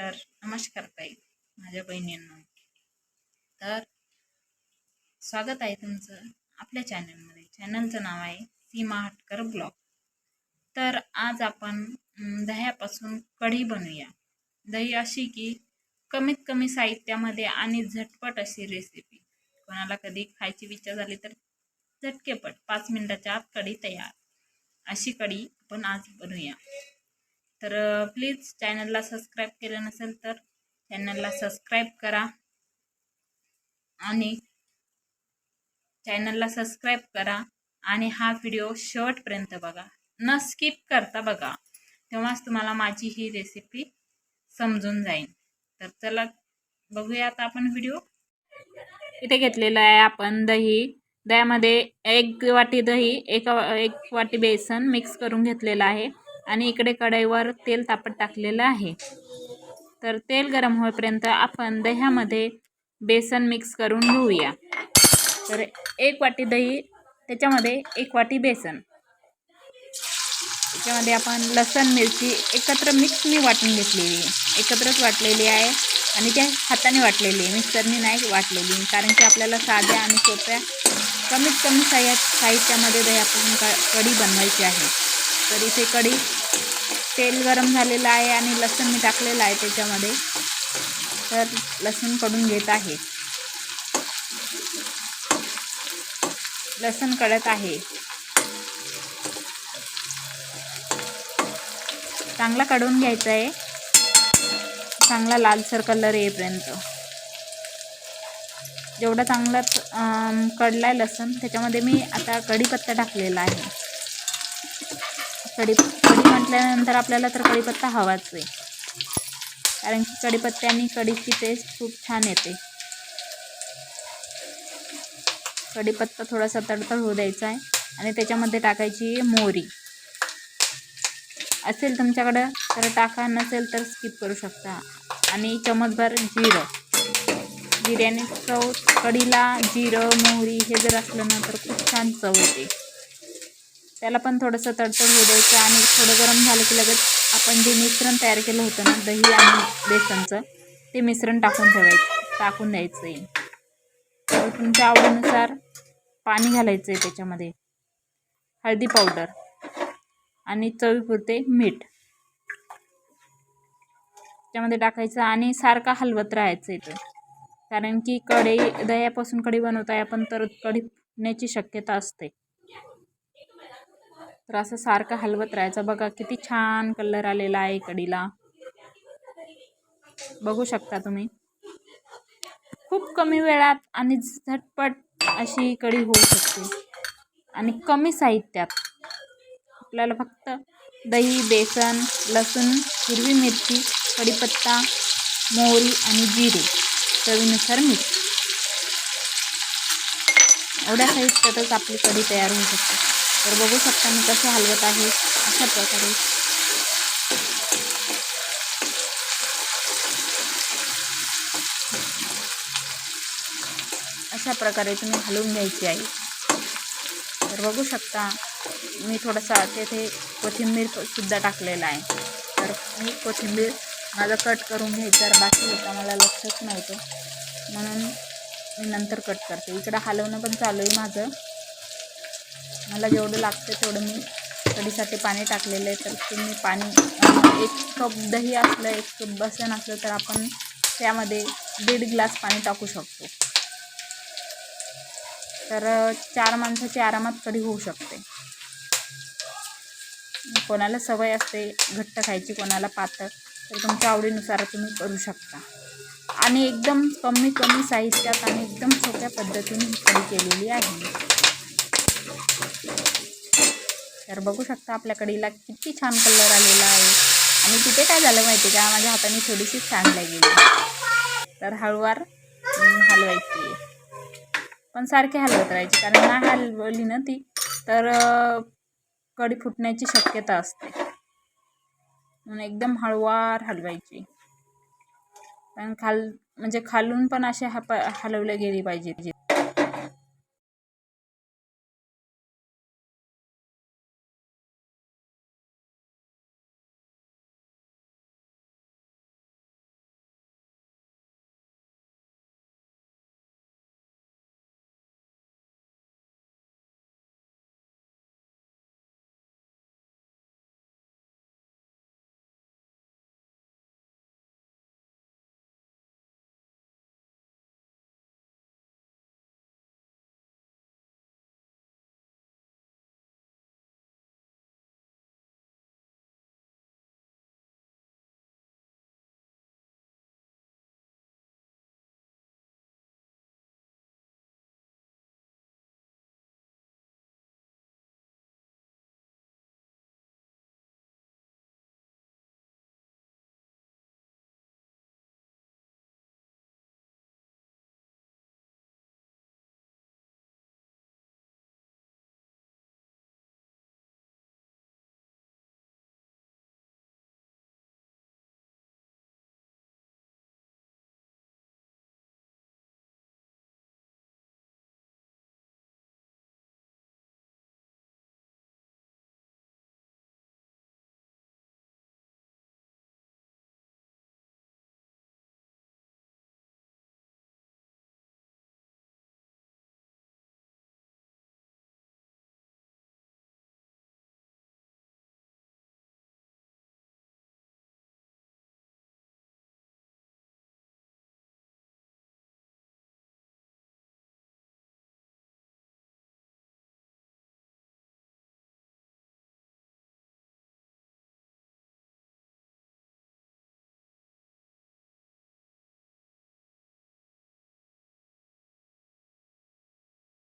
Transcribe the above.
तर नमस्कार ताई माझ्या बहिणींना. तर स्वागत आहे तुमचं आपल्या चॅनलमध्ये चॅनलचं नाव आहे सीमा हटकर ब्लॉग. तर आज आपण दह्यापासून कढी बनवूया. दही अशी की कमीत कमी साहित्यामध्ये आणि झटपट अशी रेसिपी कोणाला कधी खायची विचार झाली तर झटकेपट पाच मिनिटाच्या आत कढी तयार. अशी कढी आपण आज बनवूया. तर प्लीज चॅनलला सबस्क्राईब केलं नसेल तर चॅनलला सबस्क्राईब करा. आणि चॅनलला सबस्क्राईब करा आणि हा व्हिडिओ शेवटपर्यंत बघा. न स्किप करता बघा. तेव्हाच तुम्हाला माझी ही रेसिपी समजून जाईल. तर चला बघूया आता आपण व्हिडिओ. इथे घेतलेलं आहे आपण दही. दह्यामध्ये एक वाटी दही एक एक वाटी बेसन मिक्स करून घेतलेलं आहे. आणि इकडे कढईवर तेल तापत टाकलेलं आहे. तर तेल गरम होईपर्यंत आपण दह्यामध्ये बेसन मिक्स करून घेऊया. तर एक वाटी दही त्याच्यामध्ये एक वाटी बेसन. त्याच्यामध्ये आपण लसण मिरची एकत्र मिक्स मी वाटून घेतलेली. एकत्रच वाटलेली आहे आणि त्या हाताने वाटलेली. आहे मिक्सरने नाही वाटलेली. कारण की आपल्याला साध्या आणि सोप्या कमीत कमी साह्या साहित्यामध्ये दही आपण कढी बनवायची आहे. तर इथे कढी तेल गरम झालेलं आहे आणि लसूण मी टाकलेलं आहे त्याच्यामध्ये. तर लसूणकडून घेत आहे. लसूण कळत आहे. चांगला कडून घ्यायचा आहे. चांगला लालसर कलर येईपर्यंत. जेवढा चांगला कडला आहे लसूण त्याच्यामध्ये मी आता कढीपत्ता टाकलेला आहे. कढी कढी म्हटल्यानंतर आपल्याला तर कढीपत्ता हवाच आहे. कारण की कढीपत्त्याने कढीची टेस्ट खूप छान येते. कढीपत्ता थोडासा तडतड होऊ द्यायचा आहे आणि त्याच्यामध्ये टाकायची मोहरी. असेल तुमच्याकडं तर टाका नसेल तर स्किप करू शकता. आणि चमचभर जिरं. जिऱ्याने चव कढीला जिरं मोहरी हे जर असलं ना तर खूप छान चव येते. त्याला पण थोडंसं तडतड होऊ द्यायचं आणि थोडं गरम झालं की लगेच आपण जे मिश्रण तयार केलं होतं ना दही आणि बेसनचं ते मिश्रण टाकून ठेवायचं टाकून द्यायचं आहे तर तुमच्या आवडीनुसार पाणी घालायचं आहे त्याच्यामध्ये. हळदी पावडर आणि चवीपुरते मीठ. त्याच्यामध्ये टाकायचं आणि सारखा हलवत राहायचं इथं. कारण की कढई दह्यापासून कढी बनवताय आपण तर कढी फुटण्याची शक्यता असते. तर असं सारखं हलवत राहायचं. बघा किती छान कलर आलेला आहे कढीला. बघू शकता तुम्ही. खूप कमी वेळात आणि झटपट अशी कढी होऊ शकते. आणि कमी साहित्यात. आपल्याला फक्त दही बेसन लसूण हिरवी मिरची कढीपत्ता मोहरी आणि जिरे चवीनुसार मीठ एवढ्या साहित्यातच आपली कढी तयार होऊ शकते. तर बघू शकता मी कसं हलवत आहे अशा प्रकारे. अशा प्रकारे तुम्ही हलवून घ्यायची आहे. तर बघू शकता मी थोडासा तेथे कोथिंबीर सुद्धा टाकलेला आहे. तर मी कोथिंबीर माझं कट करून घ्यायचं बाकी होता मला लक्षच नव्हतं. म्हणून मी नंतर कट करते. इकडं हलवणं पण चालू आहे माझं. मला जेवढं लागतं तेवढं मी कढीसाठी पाणी टाकलेलं आहे. तर तुम्ही पाणी एक कप दही असलं एक कप बसन असलं तर आपण त्यामध्ये दीड ग्लास पाणी टाकू शकतो. तर चार माणसाची आरामात कढी होऊ शकते. कोणाला सवय असते घट्ट खायची कोणाला पातळ तर तुमच्या आवडीनुसार तुम्ही करू शकता. आणि एकदम कमी कमी साहित्यात आणि एकदम सोप्या पद्धतीने ही कढी केलेली आहे. तर बघू शकता आपल्या हिला किती छान कलर आलेला आहे. आणि तिथे काय झालं माहिती का? माझ्या हाताने थोडीशी सांडल्या गेली तर हळूवार हलवायची. पण सारखे हलवत राहायची. कारण नाही हलवली ना ती तर कढी फुटण्याची शक्यता असते. म्हणून एकदम हळूवार हलवायची. कारण खाल म्हणजे खालून पण असे हप हलवले गेली पाहिजे.